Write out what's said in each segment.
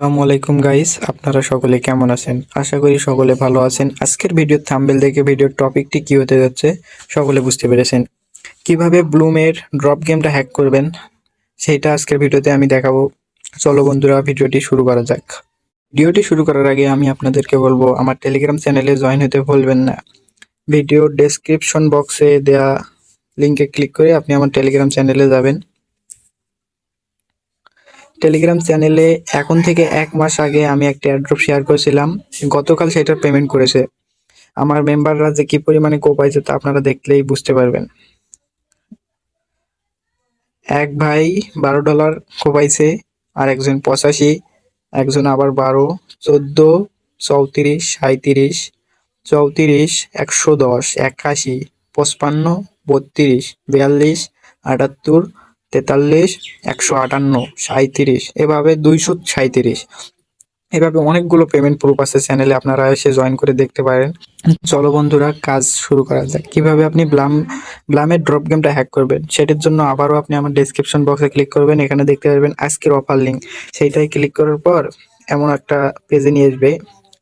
আসসালামু আলাইকুম গাইস আপনারা সকলে কেমন আছেন? আশা করি সকলে ভালো আছেন। আজকের ভিডিও থাম্বেল দেখে ভিডিওর টপিকটি কি হতে যাচ্ছে, সকলে বুঝতে পেরেছেন। কীভাবে ব্লুমের ড্রপ গেমটা হ্যাক করবেন সেইটা আজকের ভিডিওতে আমি দেখাবো। চলো বন্ধুরা ভিডিওটি শুরু করা যাক। ভিডিওটি শুরু করার আগে আমি আপনাদেরকে বলব, আমার টেলিগ্রাম চ্যানেলে জয়েন হতে ভুলবেন না। ভিডিও ডেসক্রিপশন বক্সে দেয়া লিঙ্কে ক্লিক করে আপনি আমার টেলিগ্রাম চ্যানেলে যাবেন। টেলিগ্রাম চ্যানেলে এখন থেকে এক মাস আগে আমি একটা অ্যাড্রপ শেয়ার করেছিলাম। গতকাল সেটার পেমেন্ট করেছে। আমার মেম্বাররা যে কি পরিমাণে কোপাইছে তা আপনারা দেখলেই বুঝতে পারবেন। এক ভাই বারো ডলার কোপাইছে আর একজন পঁচাশি, একজন আবার বারো, চোদ্দ, চৌত্রিশ সাঁত্রিশ চৌত্রিশ, একশো দশ, একাশি, পঁচপান্ন, বত্রিশ, বিয়াল্লিশ, আটাত্তর তেতাল্লিশ, একশো আটান্ন সাঁত্রিশ এভাবে দুইশো সাঁত্রিশ এভাবে অনেকগুলো পেমেন্ট প্রুফ আছে চ্যানেলে আপনারা এসে জয়েন করে দেখতে পারেন। চলো বন্ধুরা, কাজ শুরু করা যাক। কীভাবে আপনি ব্লাম ব্লামের ড্রপ গেমটা হ্যাক করবেন, সেটির জন্য আবারও আপনি আমার ডেসক্রিপশন বক্সে ক্লিক করবেন। এখানে দেখতে পারবেন আজকের অফার লিঙ্ক সেইটাই ক্লিক করার পর এমন একটা পেজে নিয়ে আসবে।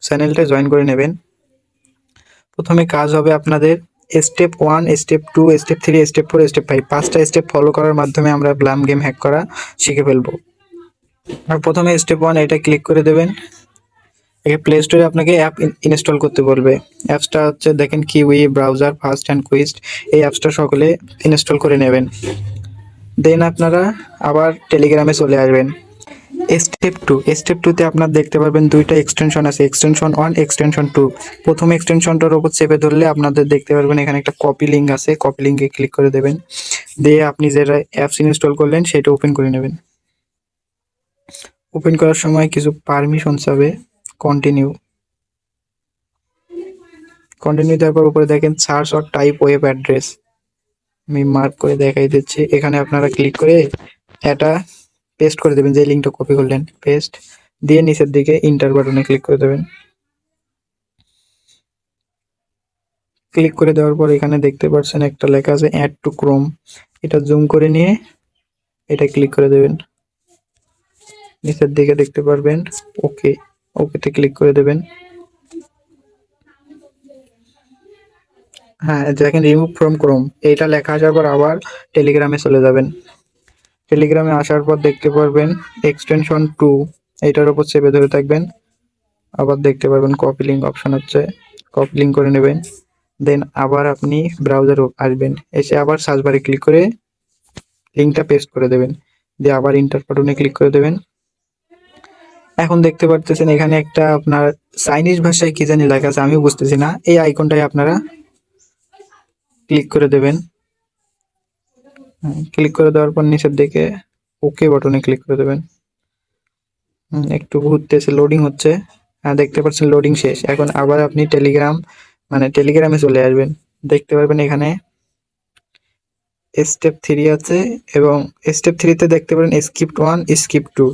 চ্যানেলটা জয়েন করে নেবেন। প্রথমে কাজ হবে আপনাদের step one step two step three step four step five পাঁচটা স্টেপ ফলো করার মাধ্যমে আমরা ব্লাম গেম হ্যাক করা শিখে ফেলব। আর প্রথমে স্টেপ ওয়ান এটা ক্লিক করে দেবেন। একে প্লে স্টোরে আপনাকে অ্যাপ ইনস্টল করতে বলবে। অ্যাপসটা হচ্ছে দেখেন Kiwi browser fast and quiet এই অ্যাপসটা সকলে ইনস্টল করে নেবেন। দেন আপনারা আবার টেলিগ্রামে চলে আসবেন। স্টেপ টু স্টেপ টুতে আপনার দেখতে পারবেন দুইটা এক্সটেনশন আছে। এক্সটেনশন ওয়ান এক্সটেনশন টু প্রথম এক্সটেনশনটার উপর চেপে ধরলে আপনাদের দেখতে পারবেন এখানে একটা কপি লিঙ্ক আছে। কপি লিঙ্কে ক্লিক করে দেবেন। দিয়ে আপনি যেটা অ্যাপস ইনস্টল করলেন সেটা ওপেন করে নেবেন। ওপেন করার সময় কিছু পারমিশন চাবে কন্টিনিউ কন্টিনিউ দেওয়ার পর উপরে দেখেন search or type web address আমি মার্ক করে দেখাই দিচ্ছি। এখানে আপনারা ক্লিক করে এটা পেস্ট করে দেবেন, যে লিঙ্কটা কপি করলেন পেস্ট দিয়ে নিচের দিকে ইন্টার বাটনে ক্লিক করে দেবেন। ক্লিক করে দেওয়ার পর এখানে দেখতে পাচ্ছেন একটা লেখা আছে অ্যাড টু ক্রোম এটা জুম করে নিয়ে এটা ক্লিক করে দেবেন। নিচের দিকে দেখতে পারবেন ওকে ওকেতে ক্লিক করে দেবেন। হ্যাঁ দেখেন রিমুভ ফ্রম ক্রোম এইটা লেখা আসার পর আবার টেলিগ্রামে চলে যাবেন। টেলিগ্রামে আসার পর দেখতে পারবেন এক্সটেনশন টু এইটার উপর চেপে ধরে থাকবেন। আবার দেখতে পারবেন কপি লিঙ্ক অপশন হচ্ছে কপি লিঙ্ক করে নেবেন। দেন আবার আপনি ব্রাউজার আসবেন। এসে আবার সার্চ ক্লিক করে লিঙ্কটা পেস্ট করে দেবেন। দিয়ে আবার ইন্টার বাটনে ক্লিক করে দেবেন। এখন দেখতে পারতেছেন এখানে একটা আপনার চাইনিজ ভাষায় কি জানি লেখা আছে আমি বুঝতেছি না। এই আইকনটাই আপনারা ক্লিক করে দেবেন। ক্লিক করে দেওয়ার পর নিচের দিকে ওকে বাটনে ক্লিক করে দেবেন। একটু ঘুরতেছে লোডিং হচ্ছে। হ্যাঁ দেখতে পাচ্ছেন লোডিং শেষ। এখন আবার আপনি টেলিগ্রাম মানে টেলিগ্রামে চলে আসবেন। দেখতে পারবেন এখানে স্টেপ থ্রি আছে এবং স্টেপ থ্রিতে দেখতে পারেন স্ক্রিপ্ট ওয়ান স্ক্রিপ্ট টু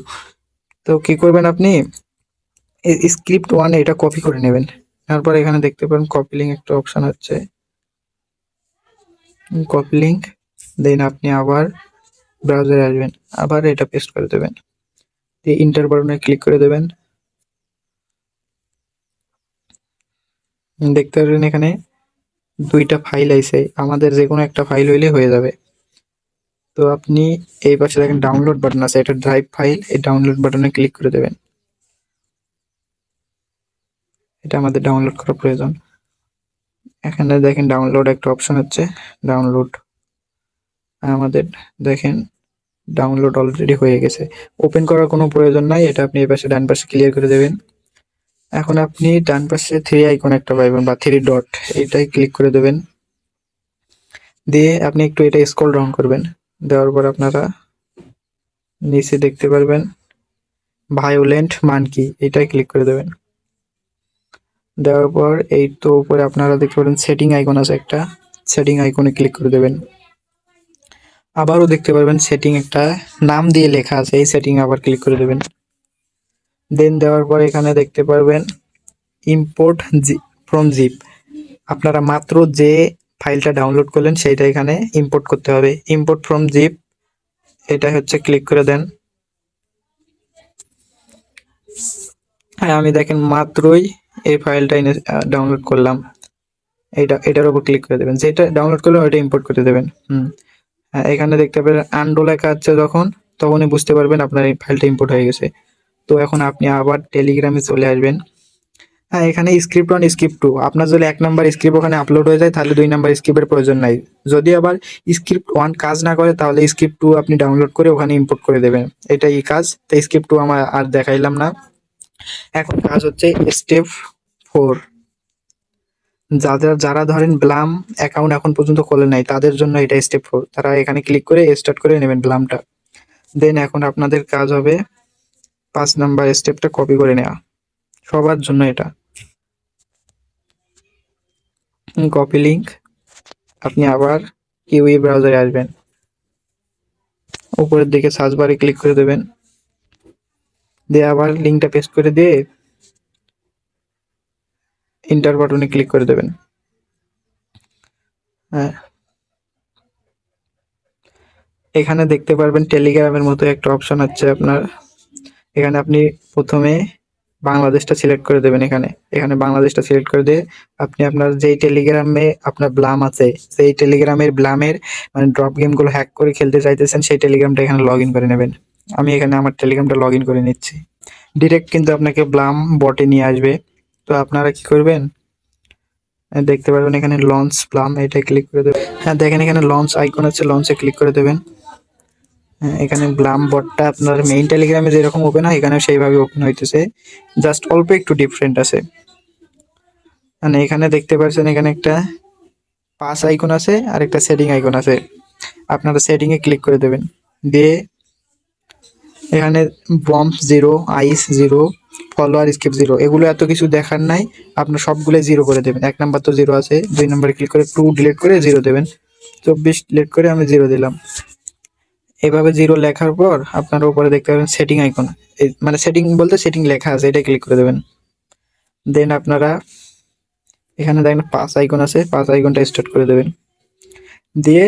তো কি করবেন আপনি? স্ক্রিপ্ট ওয়ান এটা কপি করে নেবেন। তারপর এখানে দেখতে পারেন কপি লিঙ্ক একটা অপশন হচ্ছে কপি দেন আপনি আবার ব্রাউজারে আসবেন, আবার এটা পেস্ট করে দেবেন। ইন্টার বাটনে ক্লিক করে দেবেন। দেখতে পারবেন এখানে দুইটা ফাইল আইছে, আমাদের যে কোনো একটা ফাইল হইলে হয়ে যাবে। তো আপনি এই পাশে দেখেন ডাউনলোড বাটন আছে, এটা ড্রাইভ ফাইল এই ডাউনলোড বাটনে ক্লিক করে দেবেন। এটা আমাদের ডাউনলোড করা প্রয়োজন। এখানে দেখেন ডাউনলোড একটা অপশন হচ্ছে ডাউনলোড আমাদের দেখেন ডাউনলোড অলরেডি হয়ে গেছে। ওপেন করার কোনো প্রয়োজন নাই, এটা আপনি এই পাশে ডান পাশে ক্লিয়ার করে দেবেন। এখন আপনি ডান পাশে থ্রি আইকন একটা পাইবেন বা থ্রি ডট এইটাই ক্লিক করে দেবেন। দিয়ে আপনি একটু এটা স্ক্রল ডাউন করবেন। দেওয়ার পর আপনারা নিচে দেখতে পারবেন ভায়োলেন্ট মানকি এটাই ক্লিক করে দেবেন। দেওয়ার পর এই তো উপরে আপনারা দেখতে পারেন সেটিং আইকন আছে একটা সেটিং আইকনে ক্লিক করে দেবেন। আবারও দেখতে পারবেন সেটিং একটা নাম দিয়ে লেখা আছে, এই সেটিং আবার ক্লিক করে দেবেন। দেন দেওয়ার পর এখানে দেখতে পারবেন ইম্পোর্ট ফ্রম জিপ আপনারা মাত্র যে ফাইলটা ডাউনলোড করলেন সেইটা এখানে ইম্পোর্ট করতে হবে। ইম্পোর্ট ফ্রম জিপ এটা হচ্ছে ক্লিক করে দেন। হ্যাঁ আমি দেখেন মাত্রই এই ফাইলটা ডাউনলোড করলাম। এটা এটার উপর ক্লিক করে দেবেন। যেটা ডাউনলোড করলে ওইটা ইম্পোর্ট করে দেবেন। হুম। এখানে দেখতে পাবেন আন্ডো লেখা আছে যখন, তখনই বুঝতে পারবেন আপনার এই ফাইলটা ইম্পোর্ট হয়ে গেছে। তো এখন আপনি আবার টেলিগ্রামে চলে আসবেন। হ্যাঁ এখানে স্ক্রিপ্ট ওয়ান স্ক্রিপ্ট টু আপনার যদি এক নাম্বার স্ক্রিপ্ট ওখানে আপলোড হয়ে যায়, তাহলে দুই নাম্বার স্ক্রিপ্টের প্রয়োজন নাই। যদি আবার স্ক্রিপ্ট ওয়ান কাজ না করে, তাহলে স্ক্রিপ্ট টু আপনি ডাউনলোড করে ওখানে ইম্পোর্ট করে দেবেন। এটাই কাজ। তো স্ক্রিপ্ট টু আমার আর দেখাইলাম না। এখন কাজ হচ্ছে স্টেপ ফোর যাদের, যারা ধরেন ব্লাম অ্যাকাউন্ট এখন পর্যন্ত খোলে নাই, তাদের জন্য এটা স্টেপ ফোর তারা এখানে ক্লিক করে স্টার্ট করে নেবেন ব্লামটা। দেন এখন আপনাদের কাজ হবে পাঁচ নাম্বার স্টেপটা কপি করে নেওয়া। সবার জন্য এটা। কপি লিঙ্ক আপনি আবার কিউই ব্রাউজারে আসবেন। উপরের দিকে সার্চ বারে ক্লিক করে দেবেন। দিয়ে আবার লিঙ্কটা পেস্ট করে দিয়ে ইন্টার বাটনে ক্লিক করে দেবেন। হ্যাঁ। এখানে দেখতে পারবেন টেলিগ্রামের মতো একটা অপশন আছে আপনার। এখানে আপনি প্রথমে বাংলাদেশটা সিলেক্ট করে দেবেন এখানে। এখানে বাংলাদেশটা সিলেক্ট করে দিয়ে আপনি আপনার যেই টেলিগ্রামে আপনার ব্লাম আছে, সেই টেলিগ্রামের ব্লামের মানে ড্রপ গেমগুলো হ্যাক করে খেলতে চাইতেছেন, সেই টেলিগ্রামটা এখানে লগ করে নেবেন। আমি এখানে আমার টেলিগ্রামটা লগ করে নিচ্ছি। ডিরেক্ট কিন্তু আপনাকে ব্লাম বটে নিয়ে আসবে। তো আপনারা কি করবেন? হ্যাঁ, দেখতে পারবেন এখানে লঞ্চ প্লাম এটা ক্লিক করে দেবেন। হ্যাঁ দেখেন এখানে লঞ্চ আইকন আছে লঞ্চে ক্লিক করে দেবেন। হ্যাঁ, এখানে ব্লাম বটটা আপনার মেইন টেলিগ্রামে যেরকম ওপেন হয় এখানে সেইভাবে ওপেন হইতেছে। জাস্ট অল্প একটু ডিফারেন্ট আছে। মানে এখানে দেখতে পাচ্ছেন এখানে একটা পাস আইকন আছে আর একটা সেটিং আইকন আছে। আপনারা সেটিং এ ক্লিক করে দেবেন। দিয়ে এখানে bomb zero ice zero follower skip zero এগুলো এত কিছু দেখার নাই, আপনার সবগুলো জিরো করে দেবেন। এক নাম্বার তো জিরো আছে, দুই নাম্বারে ক্লিক করে টু ডিলিট করে জিরো দেবেন। চব্বিশ ডিলিট করে আমি জিরো দিলাম। এভাবে জিরো লেখার পর আপনার উপরে দেখতে পাবেন সেটিং আইকন মানে সেটিং বলতে সেটিং লেখা আছে এটা ক্লিক করে দেবেন। দেন আপনারা এখানে দেখেন পাঁচ আইকন আছে পাঁচ আইকনটা স্টার্ট করে দেবেন। দিয়ে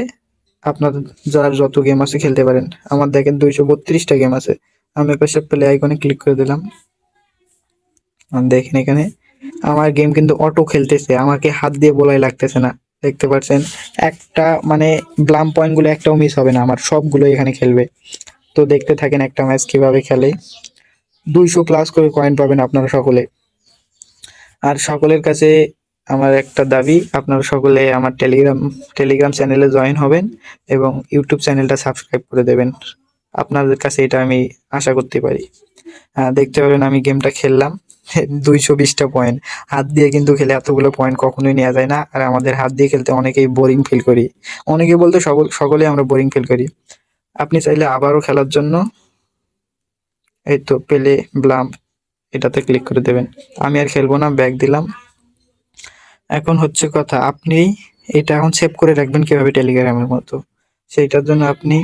আপনার যার যত গেম আছে খেলতে পারেন। আমার দেখেন দুইশো বত্রিশটা গেম আছে। আমি পাশে প্লে আইকনে ক্লিক করে দিলাম। দেখেন এখানে। আমার গেম কিন্তু অটো খেলতেছে, আমাকে হাত দিয়ে বলাই লাগতেছে না, দেখতে পাচ্ছেন? একটা মানে ব্লাম পয়েন্টগুলো একটাও মিস হবে না, আমার সবগুলো এখানে খেলবে। তো দেখতে থাকেন একটা ম্যাচ কীভাবে খেলে। দুইশো প্লাস করে কয়েন পাবেন আপনারা সকলে। আর সকলের কাছে আমার একটা দাবি, আপনারা সকলে আমার টেলিগ্রাম টেলিগ্রাম চ্যানেলে জয়েন হবেন এবং ইউটিউব চ্যানেলটা সাবস্ক্রাইব করে দেবেন। আপনাদের কাছে এটা আমি আশা করতে পারি। দেখতে পারেন আমি গেমটা খেললাম। দুইশো বিশটা পয়েন্ট হাত দিয়ে কিন্তু খেলে এতগুলো পয়েন্ট কখনোই নেওয়া যায় না। আর আমাদের হাত দিয়ে খেলতে অনেকেই বোরিং ফিল করি। অনেকে বলতে সকল সকলে আমরা বোরিং ফিল করি। আপনি চাইলে আবারও খেলার জন্য এই তো পেলে ব্লাম এটাতে ক্লিক করে দেবেন। আমি আর খেলব না ব্যাগ দিলাম। এখন হচ্ছে কথা, আপনি এটা এখন সেভ করে রাখবেন কীভাবে টেলিগ্রামের মতো? সেইটার জন্য আপনি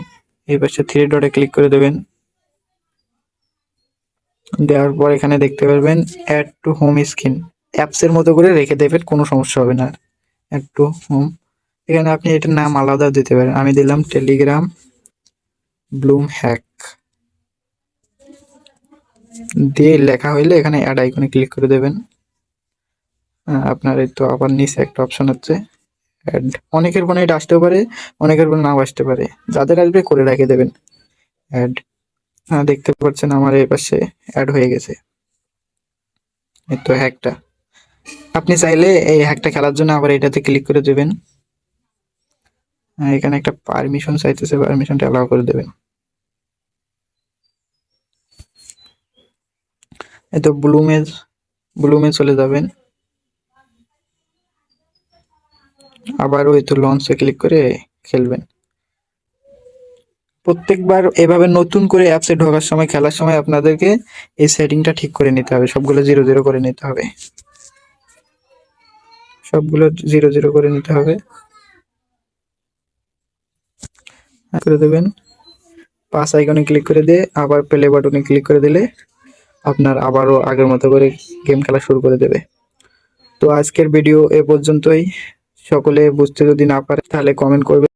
এই পাশে থ্রি ডটে ক্লিক করে দেবেন। দেওয়ার পর এখানে দেখতে পারবেন অ্যাড টু হোম স্ক্রিন অ্যাপসের মতো করে রেখে দেবেন, কোনো সমস্যা হবে না। অ্যাড টু হোম এখানে আপনি এটার নাম আলাদা দিতে পারেন। আমি দিলাম টেলিগ্রাম ব্লুম হ্যাক দিয়ে লেখা হইলে এখানে অ্যাড আইকনে ক্লিক করে দেবেন। আপনার এই তো আবার নিচে একটা অপশন হচ্ছে অ্যাড অনেকের ফোনে এটা আসতেও পারে, অনেকের ফোনে নাও আসতে পারে। যাদের আসবে করে রেখে দেবেন। অ্যাড দেখতে পাচ্ছেন আমার এই পাশে অ্যাড হয়ে গেছে। তো হ্যাকটা আপনি চাইলে এই হ্যাকটা খেলার জন্য আবার এটাতে ক্লিক করে দেবেন। হ্যাঁ, এখানে একটা পারমিশন চাইতেছে পারমিশনটা অ্যালাউ করে দেবেন। এই তো ব্লুমে ব্লুমে চলে যাবেন। আবার ওই তো লঞ্চে ক্লিক করে খেলবেন। প্রত্যেকবার এভাবে নতুন করে অ্যাপসে ঢোকার সময়, খেলার সময় আপনাদেরকে এই সেটিংটা ঠিক করে নিতে হবে। সবগুলো জিরো জিরো করে নিতে হবে। সবগুলো জিরো জিরো করে নিতে হবে। করে দেবেন। পাঁচ আইকনে ক্লিক করে দিয়ে আবার প্লে বাটনে ক্লিক করে দিলে আপনার আবারও আগের মতো করে গেম খেলা শুরু করে দেবে। তো আজকের ভিডিও এ পর্যন্তই। সকলে বুঝতে যদি না পারে তাহলে কমেন্ট করবে